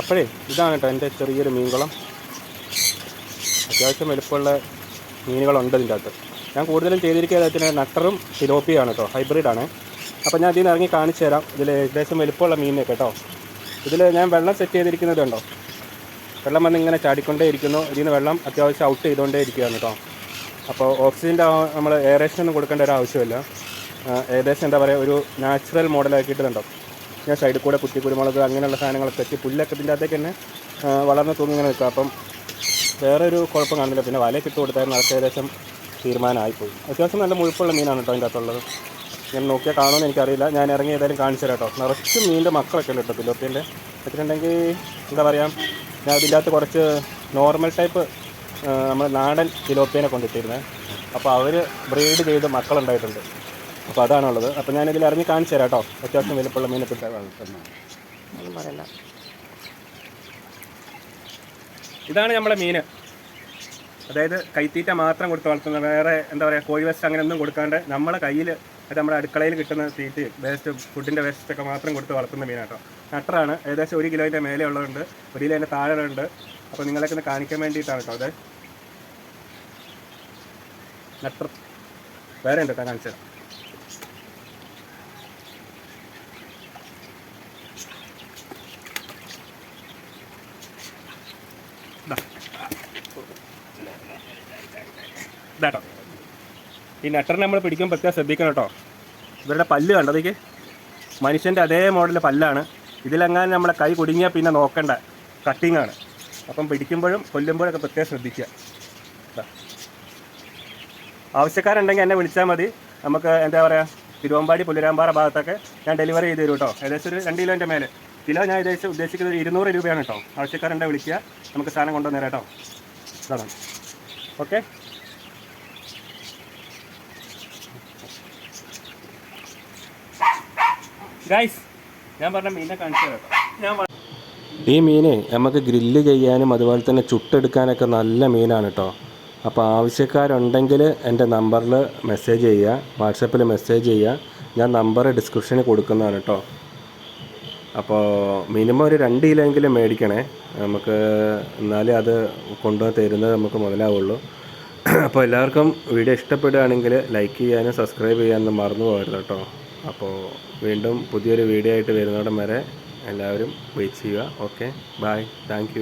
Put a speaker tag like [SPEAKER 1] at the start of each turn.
[SPEAKER 1] അപ്പോഴേ ഇതാണ് കേട്ടോ എന്റെ ചെറിയൊരു മീൻകുളം. അത്യാവശ്യം വലുപ്പമുള്ള മീനുകളുണ്ട് ഇതിന്റെ അകത്ത്. ഞാൻ കൂടുതലും ചെയ്തിരിക്കുന്നത് നട്ടറും തിലോപ്പിയാണ് കേട്ടോ ഹൈബ്രിഡാണ്. അപ്പോൾ ഞാൻ ഇതിൽ ഇറങ്ങി കാണിച്ചു തരാം. ഇതിൽ ഏകദേശം വലുപ്പമുള്ള മീനിനെ കേട്ടോ. ഇതിൽ ഞാൻ വെള്ളം സെറ്റ് ചെയ്തിരിക്കുന്നത് കണ്ടോ? വെള്ളം വന്ന് ഇങ്ങനെ ചാടിക്കൊണ്ടേ ഇരിക്കുന്നു. ഇതിൽ നിന്ന് വെള്ളം അത്യാവശ്യം ഔട്ട് ചെയ്തുകൊണ്ടേ ഇരിക്കുകയാണ് കേട്ടോ. അപ്പോൾ ഓക്സിജന്റെ നമ്മൾ എയറേഷൻ ഒന്നും കൊടുക്കേണ്ട ഒരു ആവശ്യമില്ല. ഏകദേശം എന്താ പറയുക ഒരു നാച്ചുറൽ മോഡലാക്കിയിട്ടുണ്ടോ ഞാൻ സൈഡിൽ കൂടെ കുത്തി കുരുമുളക് അങ്ങനെയുള്ള സാധനങ്ങളൊക്കെ വെച്ച് പുല്ലൊക്കെ ഇതിന്റെ അകത്തേക്ക് തന്നെ വളർന്ന് തൂങ്ങി ഇങ്ങനെ നിൽക്കുക അപ്പം വേറെ ഒരു കുഴപ്പം കാണുന്നില്ല പിന്നെ വലയൊക്കെ ഇട്ട് കൊടുത്തായിരുന്നു. അതൊക്കെ ഏകദേശം തീരുമാനമായിപ്പോയി അത്യാവശ്യം നല്ല മുഴുപ്പുള്ള മീനാണ് കേട്ടോ അതിന്റെ അകത്തുള്ളത്. ഞാൻ നോക്കിയാൽ കാണുമെന്ന് എനിക്കറിയില്ല. ഞാൻ ഇറങ്ങി ഏതായാലും കാണിച്ചു തരാം കേട്ടോ. നിറച്ച് മീനിന്റെ മക്കളൊക്കെ ഉണ്ട് കേട്ടോ തിലോപ്പിന്റെ വെച്ചിട്ടുണ്ടെങ്കിൽ എന്താ പറയുക ഞാൻ ഇതിന്റെ അകത്ത് കുറച്ച് നോർമൽ ടൈപ്പ് നമ്മൾ നാടൻ തിലോപ്പിയനെ കൊണ്ടിട്ടിരുന്നത് അപ്പോൾ അവർ ബ്രീഡ് ചെയ്ത് മക്കളുണ്ടായിട്ടുണ്ട്. അപ്പോൾ അതാണുള്ളത്. അപ്പോൾ ഞാനിതിൽ ഇറങ്ങി കാണിച്ചു തരാം കേട്ടോ. അത്യാവശ്യം വലുപ്പമുള്ള മീനെ കിട്ടാൻ
[SPEAKER 2] പറയല്ല
[SPEAKER 1] ഇതാണ് നമ്മുടെ മീൻ. അതായത് കൈത്തീറ്റ മാത്രം കൊടുത്ത് വളർത്തുന്ന വേറെ എന്താ പറയുക കോഴി വേസ്റ്റ് അങ്ങനെ ഒന്നും കൊടുക്കാണ്ട് നമ്മുടെ കയ്യിൽ അത് നമ്മുടെ അടുക്കളയിൽ കിട്ടുന്ന തീറ്റ് വേസ്റ്റ് ഫുഡിന്റെ വേസ്റ്റ് ഒക്കെ മാത്രം കൊടുത്ത് വളർത്തുന്ന മീനാട്ടോ നട്ടറാണ്. ഏകദേശം ഒരു കിലോന്റെ മേലെ ഉള്ളതുണ്ട്. ഒരു കിലോന്റെ താഴെ ഉണ്ട് അപ്പോൾ നിങ്ങളൊക്കെ ഒന്ന് കാണിക്കാൻ വേണ്ടിയിട്ടാണ് കേട്ടോ അത്. നട്ടർ. വേറെ ഉണ്ട്? കേട്ടോ ഇതാട്ടോ. ഈ നട്ടറിനെ നമ്മൾ പിടിക്കുമ്പോൾ പ്രത്യേകം ശ്രദ്ധിക്കണം കേട്ടോ. ഇവരുടെ പല്ല് കണ്ടതേക്ക് മനുഷ്യന്റെ അതേ മോഡൽ പല്ലാണ്. ഇതിലെങ്ങാനും നമ്മളെ കൈ കുടുങ്ങിയാൽ പിന്നെ നോക്കണ്ട. കട്ടിങ് ആണ്. അപ്പം പിടിക്കുമ്പോഴും കൊല്ലുമ്പോഴൊക്കെ പ്രത്യേകം ശ്രദ്ധിക്കുക. ആവശ്യക്കാരുണ്ടെങ്കിൽ എന്നെ വിളിച്ചാൽ മതി. നമുക്ക് എന്താ പറയുക തിരുവമ്പാടി പുല്ലുരാമ്പാറ ഭാഗത്തൊക്കെ ഞാൻ ഡെലിവറി ചെയ്ത് തരും കേട്ടോ. ഏകദേശം ഒരു രണ്ട് കിലോന്റെ മേലെ. കിലോ ഞാൻ ഏകദേശം ഉദ്ദേശിക്കുന്നത് ഒരു ഇരുന്നൂറ് രൂപയാണ് കേട്ടോ. ആവശ്യക്കാരുണ്ടെങ്കിൽ വിളിക്കുക. നമുക്ക് സാധനം കൊണ്ടുവന്നേരാം കേട്ടോ. ഓക്കെ? ഞാൻ പറഞ്ഞ മീനെ ഞാൻ ഈ മീനെ നമുക്ക് ഗ്രില്ല് ചെയ്യാനും അതുപോലെ തന്നെ ചുട്ടെടുക്കാനൊക്കെ നല്ല മീനാണ് കേട്ടോ. അപ്പോൾ ആവശ്യക്കാരുണ്ടെങ്കിൽ എന്റെ നമ്പറിൽ മെസ്സേജ് ചെയ്യുക വാട്സപ്പിൽ മെസ്സേജ് ചെയ്യുക. ഞാൻ നമ്പർ ഡിസ്ക്രിപ്ഷനിൽ കൊടുക്കുന്നതാണ് കേട്ടോ. അപ്പോൾ മിനിമം ഒരു രണ്ട് കിലോ എങ്കിലും മേടിക്കണേ. നമുക്ക് എന്നാലേ അത് കൊണ്ടുവന്ന് തരുന്നത് നമുക്ക് മുതലാവുള്ളൂ. അപ്പോൾ എല്ലാവർക്കും വീഡിയോ ഇഷ്ടപ്പെടുകയാണെങ്കിൽ ലൈക്ക് ചെയ്യാനും സബ്സ്ക്രൈബ് ചെയ്യാനും മറന്നു പോകരുത് കേട്ടോ. അപ്പോൾ വീണ്ടും പുതിയൊരു വീഡിയോ ആയിട്ട് വരുന്നിടം വരെ എല്ലാവരും വെയിറ്റ് ചെയ്യുക. Okay bye thank